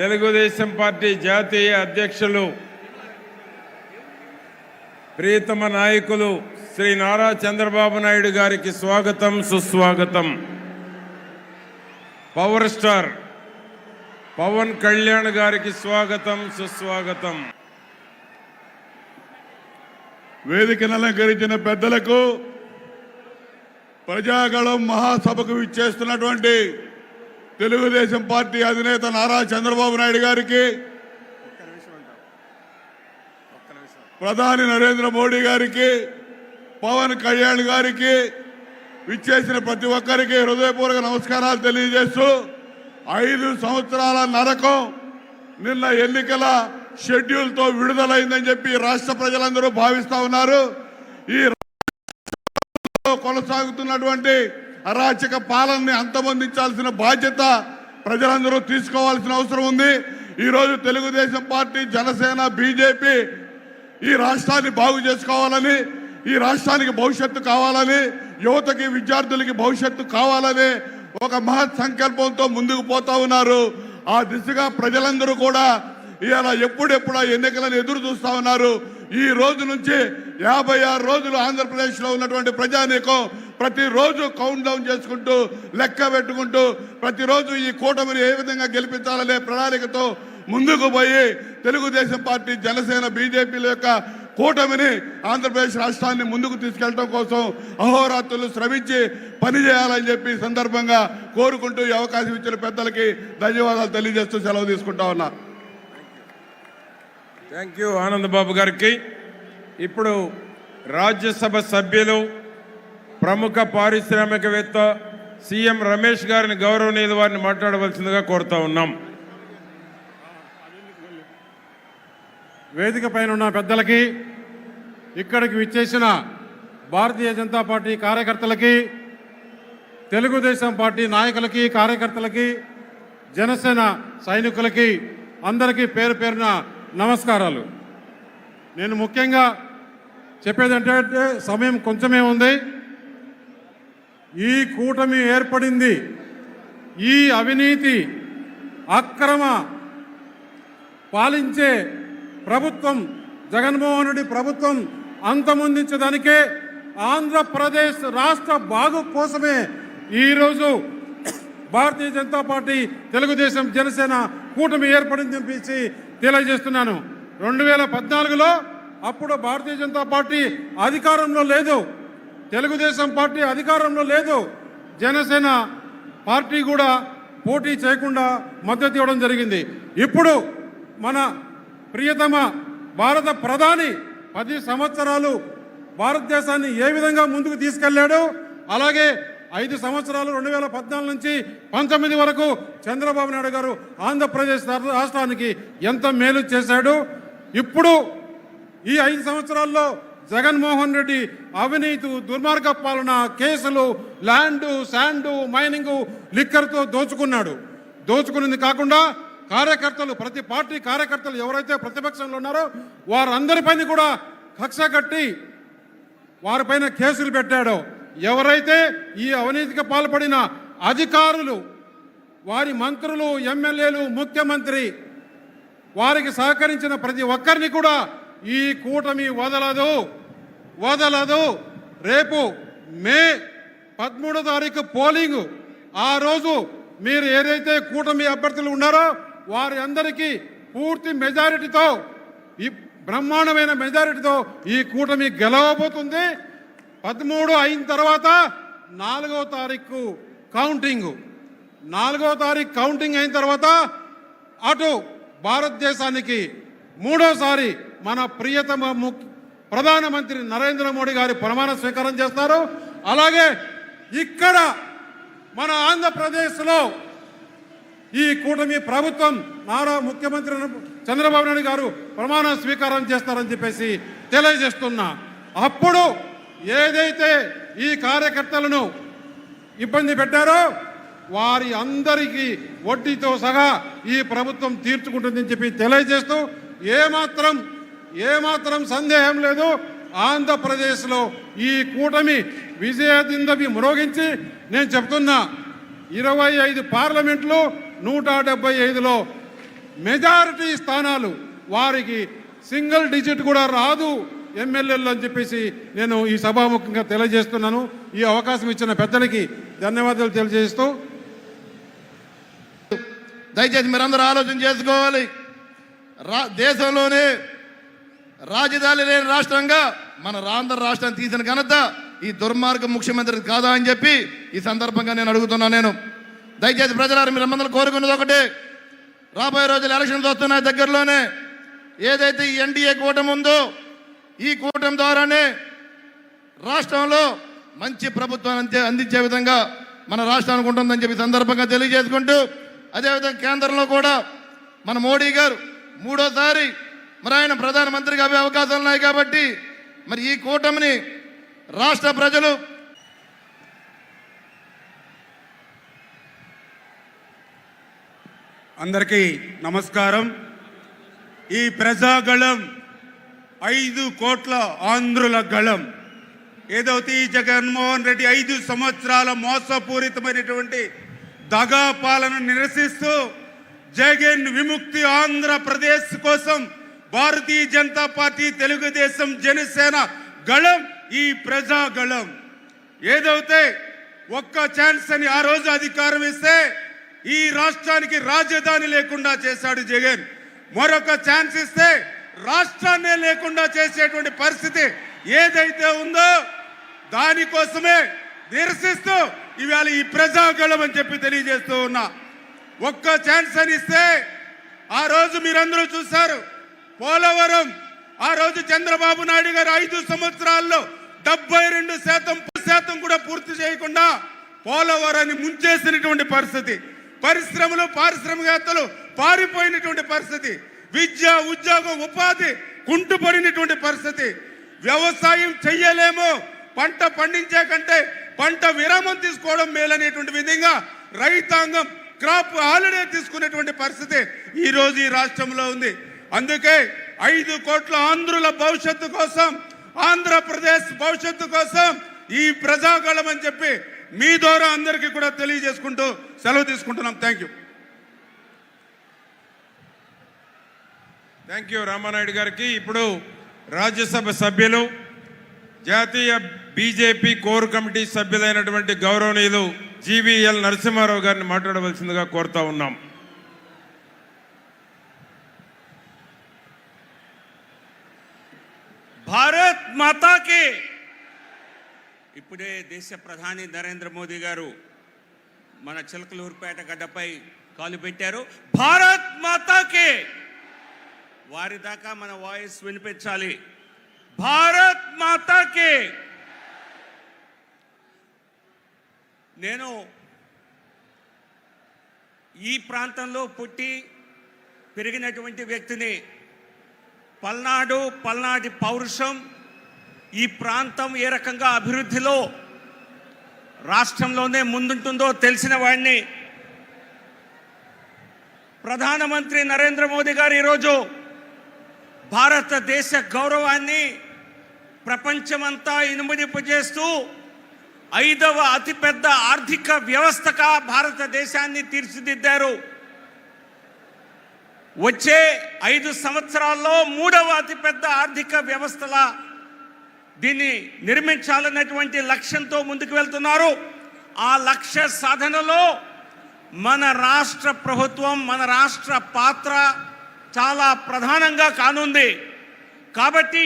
Telugu Desam party జాతీయ అధ్యక్షులు ప్రియతమ నాయకులు శ్రీ నారా చంద్రబాబు నాయుడు గారికి స్వాగతం సుస్వాగతం. పవర్ స్టార్ పవన్ కళ్యాణ్ గారికి స్వాగతం సుస్వాగతం. వేదికను అలంకరించిన పెద్దలకు ప్రజాగళం మహాసభకు ఇచ్చేస్తున్నటువంటి తెలుగుదేశం పార్టీ అధినేత నారా చంద్రబాబు నాయుడు గారికి ప్రధాని నరేంద్ర మోడీ గారికి పవన్ కళ్యాణ్ గారికి విచ్చేసిన ప్రతి ఒక్కరికి హృదయపూర్వక నమస్కారాలు తెలియజేస్తూ ఐదు సంవత్సరాల నరకం నిన్న ఎన్నికల షెడ్యూల్తో విడుదలైందని చెప్పి రాష్ట్ర ప్రజలందరూ భావిస్తా ఉన్నారు. ఈ రాష్ట్రంలో కొనసాగుతున్నటువంటి అరాచక పాలనని అంతమొందించాల్సిన బాధ్యత ప్రజలందరూ తీసుకోవాల్సిన అవసరం ఉంది. ఈరోజు తెలుగుదేశం పార్టీ జనసేన బీజేపీ ఈ రాష్ట్రాన్ని బాగు చేసుకోవాలని ఈ రాష్ట్రానికి భవిష్యత్తు కావాలని యువతకి విద్యార్థులకి భవిష్యత్తు కావాలని ఒక మహత్ సంకల్పంతో ముందుకు పోతా ఉన్నారు. ఆ దిశగా ప్రజలందరూ కూడా ఇలా ఎప్పుడెప్పుడు ఎన్నికలను ఎదురు చూస్తా ఉన్నారు. ఈ రోజు నుంచి యాభై ఆరు రోజులు ఆంధ్రప్రదేశ్లో ఉన్నటువంటి ప్రజానీకం ప్రతిరోజు కౌంట్ డౌన్ చేసుకుంటూ లెక్క పెట్టుకుంటూ ప్రతిరోజు ఈ కూటమిని ఏ విధంగా గెలిపించాలనే ప్రణాళికతో ముందుకు పోయి తెలుగుదేశం పార్టీ జనసేన బీజేపీల యొక్క కూటమిని ఆంధ్రప్రదేశ్ రాష్ట్రాన్ని ముందుకు తీసుకెళ్ళడం కోసం అహోరాత్రులు శ్రమించి పనిచేయాలని చెప్పి సందర్భంగా కోరుకుంటూ ఈ అవకాశం ఇచ్చిన పెద్దలకి ధన్యవాదాలు తెలియజేస్తూ సెలవు తీసుకుంటా ఉన్నా. థ్యాంక్ యూ ఆనందబాబు గారికి. ఇప్పుడు రాజ్యసభ సభ్యులు ప్రముఖ పారిశ్రామికవేత్త సీఎం రమేష్ గారిని గౌరవనీయుల వారిని మాట్లాడవలసిందిగా కోరుతా ఉన్నాం. వేదిక పైన ఉన్న పెద్దలకి ఇక్కడికి విచ్చేసిన భారతీయ జనతా పార్టీ కార్యకర్తలకి తెలుగుదేశం పార్టీ నాయకులకి కార్యకర్తలకి జనసేన సైనికులకి అందరికీ పేరు పేరున నమస్కారాలు. నేను ముఖ్యంగా చెప్పేది అంటే సమయం కొంచెమే ఉంది. ఈ కూటమి ఏర్పడింది. ఈ అవినీతి అక్రమ పాలించే ప్రభుత్వం జగన్మోహన్ రెడ్డి ప్రభుత్వం అంతమొందించడానికే ఆంధ్రప్రదేశ్ రాష్ట్ర బాగు కోసమే ఈరోజు భారతీయ జనతా పార్టీ తెలుగుదేశం జనసేన కూటమి ఏర్పడింది చెప్పేసి తెలియజేస్తున్నాను. రెండు వేల పద్నాలుగులో అప్పుడు భారతీయ జనతా పార్టీ అధికారంలో లేదు. తెలుగుదేశం పార్టీ అధికారంలో లేదు. జనసేన పార్టీ కూడా పోటీ చేయకుండా మద్దతు ఇవ్వడం జరిగింది. ఇప్పుడు మన ప్రియతమ భారత ప్రధాని పది సంవత్సరాలు భారతదేశాన్ని ఏ విధంగా ముందుకు తీసుకెళ్ళాడు? అలాగే ఐదు సంవత్సరాలు రెండు వేల పద్నాలుగు నుంచి పంతొమ్మిది వరకు చంద్రబాబు నాయుడు గారు ఆంధ్రప్రదేశ్ రాష్ట్రానికి ఎంత మేలు చేశాడు? ఇప్పుడు ఈ ఐదు సంవత్సరాల్లో జగన్మోహన్ రెడ్డి అవినీతి దుర్మార్గ పాలన కేసులు ల్యాండు శాండు మైనింగ్ లిక్కర్తో దోచుకున్నాడు. దోచుకున్నది కాకుండా కార్యకర్తలు ప్రతి పార్టీ కార్యకర్తలు ఎవరైతే ప్రతిపక్షంలో ఉన్నారో వారందరిపైన కూడా కక్ష కట్టి వారిపైన కేసులు పెట్టాడో. ఎవరైతే ఈ అవినీతికి పాల్పడిన అధికారులు వారి మంత్రులు ఎమ్మెల్యేలు ముఖ్యమంత్రి వారికి సహకరించిన ప్రతి ఒక్కరిని కూడా ఈ కూటమి వదలదు. వదలదు. రేపు మే పదమూడో తారీఖు పోలింగ్. ఆ రోజు మీరు ఏదైతే కూటమి అభ్యర్థులు ఉన్నారో వారి అందరికీ పూర్తి మెజారిటీతో ఈ బ్రహ్మాండమైన మెజారిటీతో ఈ కూటమి గెలవబోతుంది. పదమూడు అయిన తర్వాత నాలుగో తారీఖు కౌంటింగ్. నాలుగో తారీఖు కౌంటింగ్ అయిన తర్వాత అటు భారతదేశానికి మూడోసారి మన ప్రియతమ ముఖ్య ప్రధానమంత్రి నరేంద్ర మోడీ గారి ప్రమాణ స్వీకారం చేస్తారు. అలాగే ఇక్కడ మన ఆంధ్రప్రదేశ్లో ఈ కూటమి ప్రభుత్వం నారా ముఖ్యమంత్రి చంద్రబాబు నాయుడు గారు ప్రమాణ స్వీకారం చేస్తారని చెప్పేసి తెలియజేస్తున్నా. అప్పుడు ఏదైతే ఈ కార్యకర్తలను ఇబ్బంది పెట్టారో వారి అందరికీ వడ్డీతో సహా ఈ ప్రభుత్వం తీర్చుకుంటుందని చెప్పి తెలియజేస్తూ ఏమాత్రం ఏమాత్రం సందేహం లేదు. ఆంధ్రప్రదేశ్లో ఈ కూటమి విజయదిందవి మ్రోగించి నేను చెప్తున్నా ఇరవై ఐదు పార్లమెంట్లు నూట డెబ్బై ఐదులో మెజారిటీ స్థానాలు వారికి సింగిల్ డిజిట్ కూడా రాదు ఎమ్మెల్యేలు అని చెప్పేసి నేను ఈ సభాముఖంగా తెలియజేస్తున్నాను. ఈ అవకాశం ఇచ్చిన పెద్దలకి ధన్యవాదాలు తెలియజేస్తూ దయచేసి మీరందరూ ఆలోచన చేసుకోవాలి. రా దేశంలోనే రాజధాని లేని రాష్ట్రంగా మన ఆంధ్ర రాష్ట్రాన్ని తీసిన ఘనత ఈ దుర్మార్గ ముఖ్యమంత్రి కాదా అని చెప్పి ఈ సందర్భంగా నేను అడుగుతున్నాను నేను. దయచేసి ప్రజలారు మీరు అందరూ కోరుకున్నది ఒకటే. రాబోయే రోజులు ఎలక్షన్స్ వస్తున్నాయి దగ్గరలోనే. ఏదైతే ఈ ఎన్డీఏ కూటమి ఉందో ఈ కూటమి ద్వారానే రాష్ట్రంలో మంచి ప్రభుత్వాన్ని అందించే విధంగా మన రాష్ట్రానికి ఉంటుందని చెప్పి సందర్భంగా తెలియజేసుకుంటూ అదేవిధంగా కేంద్రంలో కూడా మన మోడీ గారు మూడోసారి మరి ఆయన ప్రధానమంత్రిగా అవే అవకాశాలు ఉన్నాయి కాబట్టి మరి ఈ కూటమిని రాష్ట్ర ప్రజలు అందరికీ నమస్కారం. ఈ ప్రజాగళం ఐదు కోట్ల ఆంధ్రుల గళం. ఏదైతే ఈ జగన్మోహన్ రెడ్డి ఐదు సంవత్సరాల మోసపూరితమైనటువంటి దగా పాలన నిరసిస్తూ జగన్ విముక్తి ఆంధ్రప్రదేశ్ కోసం భారతీయ జనతా పార్టీ తెలుగుదేశం జనసేన గళం ఈ ప్రజాగళం ఏదైతే ఒక్క ఛాన్స్ అని ఆ రోజు అధికారం ఇస్తే ఈ రాష్ట్రానికి రాజధాని లేకుండా చేశాడు జగన్. మరొక ఛాన్స్ ఇస్తే రాష్ట్రాన్నే లేకుండా చేసేటువంటి పరిస్థితి ఏదైతే ఉందో దానికోసమే నిరసిస్తూ ఇవాళ ఈ ప్రజాగళం అని చెప్పి తెలియజేస్తూ ఉన్నా. ఒక్క ఛాన్స్ అని ఇస్తే ఆ రోజు మీరందరూ చూశారు పోలవరం ఆ రోజు చంద్రబాబు నాయుడు గారు ఐదు సంవత్సరాల్లో డెబ్బై రెండు శాతం శాతం కూడా పూర్తి చేయకుండా పోలవరాన్ని ముంచేసినటువంటి పరిస్థితి. పరిశ్రమలు పారిశ్రామికవేత్తలు పారిపోయినటువంటి పరిస్థితి. విద్య ఉద్యోగం ఉపాధి కుంటుపడినటువంటి పరిస్థితి. వ్యవసాయం చెయ్యలేము. పంట పండించే కంటే పంట విరామం తీసుకోవడం మేలనేటువంటి విధంగా రైతాంగం క్రాప్ హాలిడే తీసుకునేటువంటి పరిస్థితి ఈరోజు ఈ రాష్ట్రంలో ఉంది. అందుకే ఐదు కోట్ల ఆంధ్రుల భవిష్యత్తు కోసం ఆంధ్రప్రదేశ్ భవిష్యత్తు కోసం ఈ ప్రజాగళం అని చెప్పి మీ ద్వారా అందరికీ కూడా తెలియజేసుకుంటూ సెలవు తీసుకుంటున్నాం. Thank you. Thank you Ramanaidu గారికి. ఇప్పుడు రాజ్యసభ సభ్యులు జాతీయ బీజేపీ కోర్ కమిటీ సభ్యులైనటువంటి గౌరవనీయులు జీవీఎల్ నరసింహారావు గారిని మాట్లాడవలసిందిగా కోరుతా ఉన్నాం. భారత్ మాతాకి. ఇప్పుడే దేశ ప్రధాని నరేంద్ర మోదీ గారు మన చిలకలూరుపేట గడ్డపై కాలు పెట్టారు. భారత్ మాతాకి. వారి దాకా మన వాయిస్ వినిపించాలి. భారత్ మాతాకి. నేను ఈ ప్రాంతంలో పుట్టి పెరిగినటువంటి వ్యక్తిని పల్నాడు పల్నాటి పౌరుషం ఈ ప్రాంతం ఏ రకంగా అభివృద్ధిలో రాష్ట్రంలోనే ముందుంటుందో తెలిసిన వాడిని ప్రధానమంత్రి నరేంద్ర మోదీ గారు ఈరోజు భారతదేశ గౌరవాన్ని ప్రపంచమంతా ఇనుమడింపజేస్తూ ఐదవ అతిపెద్ద ఆర్థిక వ్యవస్థగా భారతదేశాన్ని తీర్చిదిద్దారు. వచ్చే ఐదు సంవత్సరాల్లో మూడవ అతిపెద్ద ఆర్థిక వ్యవస్థల దీన్ని నిర్మించాలన్నటువంటి లక్ష్యంతో ముందుకు వెళ్తున్నారు. ఆ లక్ష్య సాధనలో మన రాష్ట్ర ప్రభుత్వం మన రాష్ట్ర పాత్ర చాలా ప్రధానంగా కానుంది. కాబట్టి